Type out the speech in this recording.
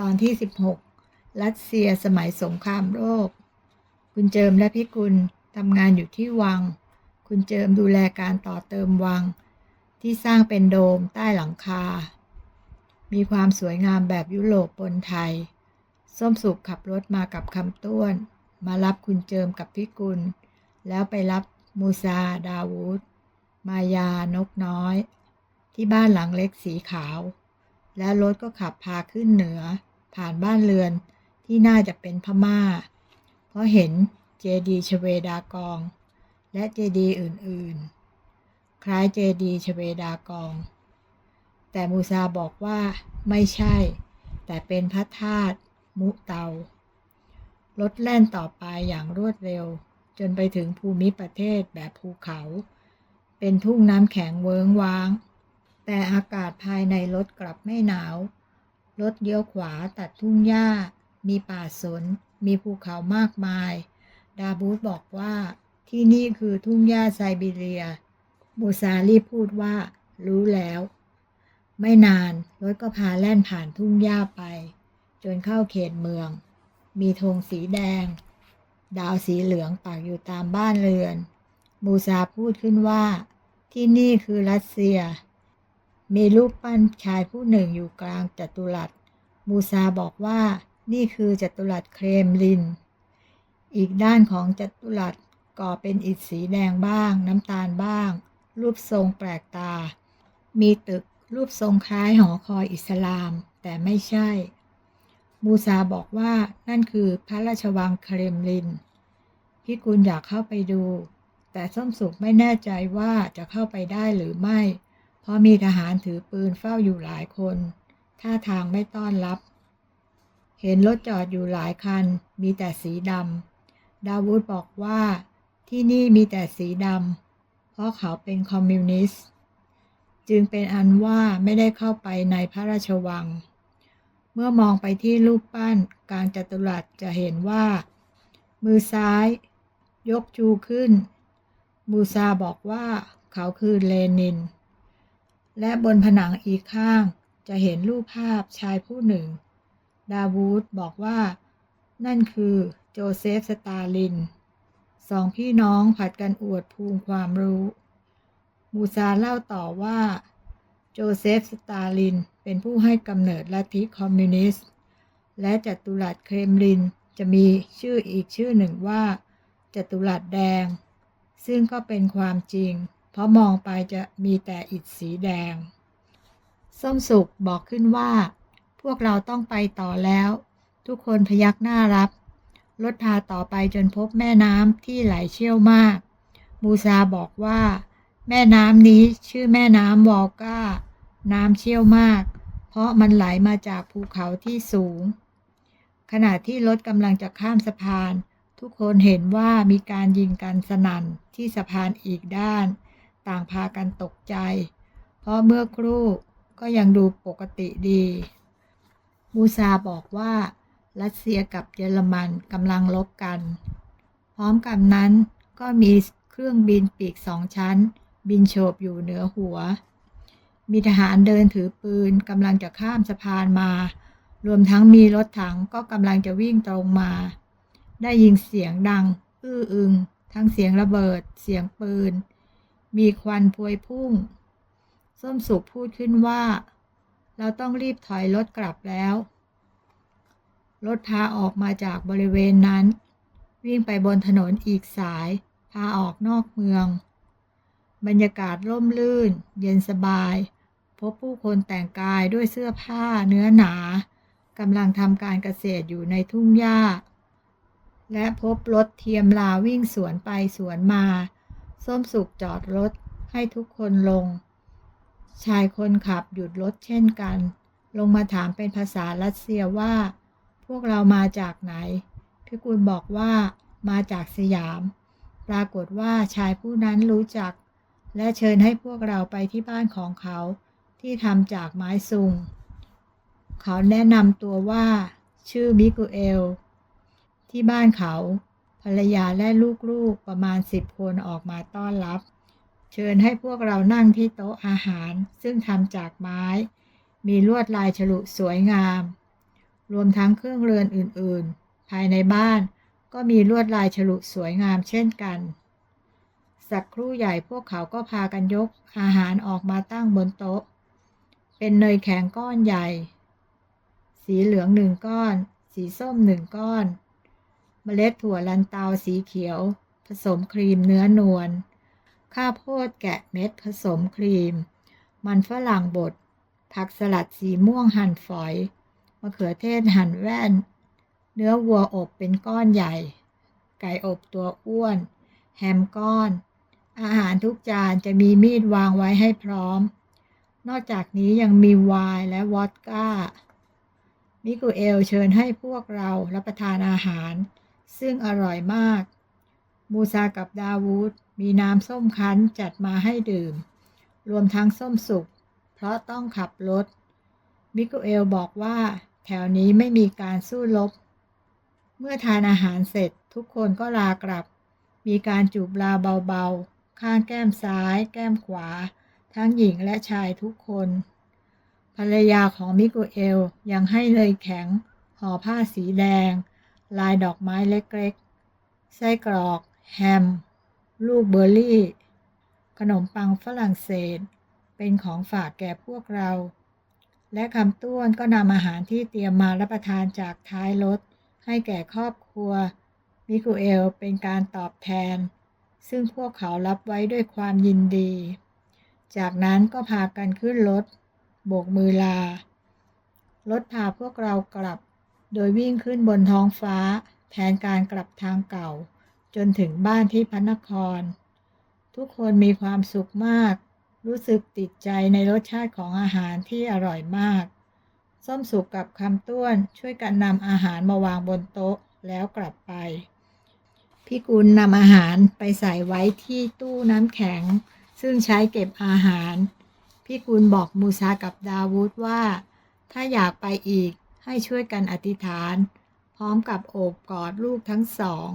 ตอนที่ 16 รัสเซียสมัยสงครามโลก คุณเจิมและพี่กุลทำงานอยู่ที่วัง คุณเจิมดูแลการต่อเติมวัง ที่สร้างเป็นโดมใต้หลังคา มีความสวยงามแบบยุโรปปนไทย ส้มสุกขับรถมากับคำต้วน มารับคุณเจิมกับพี่กุล แล้วไปรับมูซา ดาวูดมายานกน้อย ที่บ้านหลังเล็กสีขาว แล้วรถก็ขับพาขึ้นเหนือ ผ่านบ้านเรือนที่น่าจะเป็นพม่า เพราะเห็นเจดีชเวดากอง และเจดีอื่นๆ คล้ายเจดีชเวดากอง แต่มูซาบอกว่าไม่ใช่ แต่เป็นพระธาตุมุเตารถแล่นต่อไปอย่างรวดเร็ว จนไปถึงภูมิประเทศแบบภูเขา เป็นทุ่งน้ำแข็งเวิงว้าง แต่อากาศภายในรถกลับไม่หนาว รถเลี้ยวขวาตัดทุ่งหญ้า มีป่าสน มีภูเขามากมาย ดาบูธบอกว่า ที่นี่คือทุ่งหญ้าไซบีเรียมูซารีพูดว่า รู้แล้ว ไม่นาน รถก็พาแล่นผ่านทุ่งหญ้าไป จนเข้าเขตเมือง มีธงสีแดง ดาวสีเหลืองปักอยู่ตามบ้านเรือนมูซาพูดขึ้นว่า ที่นี่คือรัสเซีย มีรูปปั้นชายผู้หนึ่งอยู่กลางจัตุรัส มูซาบอกว่านี่คือจัตุรัสเครมลิน อีกด้านของจัตุรัสก่อเป็นอิฐสีแดงบ้าง น้ำตาลบ้าง รูปทรงแปลกตา มีตึกรูปทรงคล้ายหอคอยอิสลาม แต่ไม่ใช่ มูซาบอกว่านั่นคือพระราชวังเครมลิน พี่กุลอยากเข้าไปดู แต่ส้มสุกไม่แน่ใจว่าจะเข้าไปได้หรือไม่ พราะมีทหารถือปืนเฝ้าอยู่หลายคน ท่าทางไม่ต้อนรับ เห็นรถจอดอยู่หลายคัน มีแต่สีดำ ดาวูดบอกว่าที่นี่มีแต่สีดำ เพราะเขาเป็นคอมมิวนิสต์ จึงเป็นอันว่าไม่ได้เข้าไปในพระราชวัง เมื่อมองไปที่รูปปั้นกลางจัตุรัสจะเห็นว่า มือซ้าย ยกชูขึ้นมูซาบอกว่าเขาคือเลนิน และบนผนังอีกข้างจะเห็นรูปภาพชายผู้หนึ่ง ดาวูดบอกว่า นั่นคือโจเซฟสตาลิน สองพี่น้องผัดกันอวดภูมิความรู้ มูซาเล่าต่อว่า โจเซฟสตาลินเป็นผู้ให้กำเนิดลัทธิคอมมิวนิสต์ และจัตุรัสเครมลินจะมีชื่ออีกชื่อหนึ่งว่าจัตุรัสแดง ซึ่งก็เป็นความจริง เพราะมองไปจะมีแต่อิฐสีแดง ส้มสุกบอกขึ้นว่า พวกเราต้องไปต่อแล้ว ทุกคนพยักหน้ารับ รถพาต่อไปจนพบแม่น้ำที่ไหลเชี่ยวมาก มูซาบอกว่า แม่น้ำนี้ชื่อแม่น้ำวอลกาน้ำเชี่ยวมาก เพราะมันไหลมาจากภูเขาที่สูง ขณะที่รถกำลังจะข้ามสะพานทุกคนเห็นว่ามีการยิงกันสนั่นที่สะพานอีกด้าน ต่างพากันตกใจ เพราะเมื่อครู่ก็ยังดูปกติดีมูซาบอกว่า รัสเซียกับเยอรมันกำลังลบกัน พร้อมกับนั้นก็มีเครื่องบินปีกสองชั้น บินโฉบอยู่เหนือหัว มีทหารเดินถือปืนกำลังจะข้ามสะพานมา รวมทั้งมีรถถังก็กำลังจะวิ่งตรงมา ได้ยินเสียงดัง อื้ออึง ทั้งเสียงระเบิด เสียงปืน มีควันพวยพุ่ง ส้มสุกพูดขึ้นว่า เราต้องรีบถอยรถกลับแล้ว รถพาออกมาจากบริเวณนั้น วิ่งไปบนถนนอีกสาย พาออกนอกเมือง บรรยากาศร่มรื่น เย็นสบาย พบผู้คนแต่งกายด้วยเสื้อผ้าเนื้อหนากำลังทำการเกษตรอยู่ในทุ่งหญ้า และพบรถเทียมลาวิ่งสวนไปสวนมา ส้มสุกจอดรถให้ทุกคนลง ชายคนขับหยุดรถเช่นกัน ลงมาถามเป็นภาษารัสเซียว่า พวกเรามาจากไหน พิกุลบอกว่ามาจากสยาม ปรากฏว่าชายผู้นั้นรู้จัก และเชิญให้พวกเราไปที่บ้านของเขาที่ทำจากไม้ซุง เขาแนะนำตัวว่า ชื่อมิกุเอล ที่บ้านเขา ภรรยาและลูกๆประมาณสิบคนออกมาต้อนรับ เชิญให้พวกเรานั่งที่โต๊ะอาหาร ซึ่งทำจากไม้ มีลวดลายฉลุสวยงาม รวมทั้งเครื่องเรือนอื่นๆ ภายในบ้านก็มีลวดลายฉลุสวยงามเช่นกัน สักครู่ใหญ่พวกเขาก็พากันยกอาหารออกมาตั้งบนโต๊ะ เป็นเนยแข็งก้อนใหญ่ สีเหลืองหนึ่งก้อน สีส้มหนึ่งก้อน เมล็ดถั่วลันเตาสีเขียว ผสมครีมเนื้อนวล ข้าวโพดแกะเม็ดผสมครีม มันฝรั่งบด ผักสลัดสีม่วงหั่นฝอย มะเขือเทศหั่นแว่น เนื้อวัวอบเป็นก้อนใหญ่ ไก่อบตัวอ้วน แฮมก้อน อาหารทุกจานจะมีมีดวางไว้ให้พร้อม นอกจากนี้ยังมีไวน์และวอดก้า มิกุเอลเชิญให้พวกเรารับประทานอาหาร ซึ่งอร่อยมาก มูซากับดาวูดมีน้ำส้มคั้นจัดมาให้ดื่ม รวมทั้งส้มสุก เพราะต้องขับรถ มิกุเอลบอกว่าแถวนี้ไม่มีการสู้รบ เมื่อทานอาหารเสร็จทุกคนก็ลากลับ มีการจูบลาเบาๆ ข้างแก้มซ้าย แก้มขวา ทั้งหญิงและชายทุกคน ภรรยาของมิกุเอลยังให้เลยแข็งห่อผ้าสีแดง ลายดอกไม้เล็กๆ ไส้กรอก แฮม ลูกเบอร์รี่ ขนมปังฝรั่งเศส เป็นของฝากแก่พวกเรา และคำต้วนก็นำอาหารที่เตรียมมารับประทานจากท้ายรถให้แก่ครอบครัว มิกุเอลเป็นการตอบแทน ซึ่งพวกเขารับไว้ด้วยความยินดี จากนั้นก็พากันขึ้นรถโบกมือลารถพาพวกเรากลับ โดยวิ่งขึ้นบนท้องฟ้า แทนการกลับทางเก่า จนถึงบ้านที่พระนคร ทุกคนมีความสุขมาก รู้สึกติดใจในรสชาติของอาหารที่อร่อยมาก ส้มสุกกับคำต้วนช่วยกันนำอาหารมาวางบนโต๊ะแล้วกลับไป พี่กุลนำอาหารไปใส่ไว้ที่ตู้น้ำแข็ง ซึ่งใช้เก็บอาหาร พี่กุลบอกมูซากับดาวูดว่า ถ้าอยากไปอีก ให้ช่วยกันอธิษฐาน พร้อมกับโอบกอดลูกทั้งสอง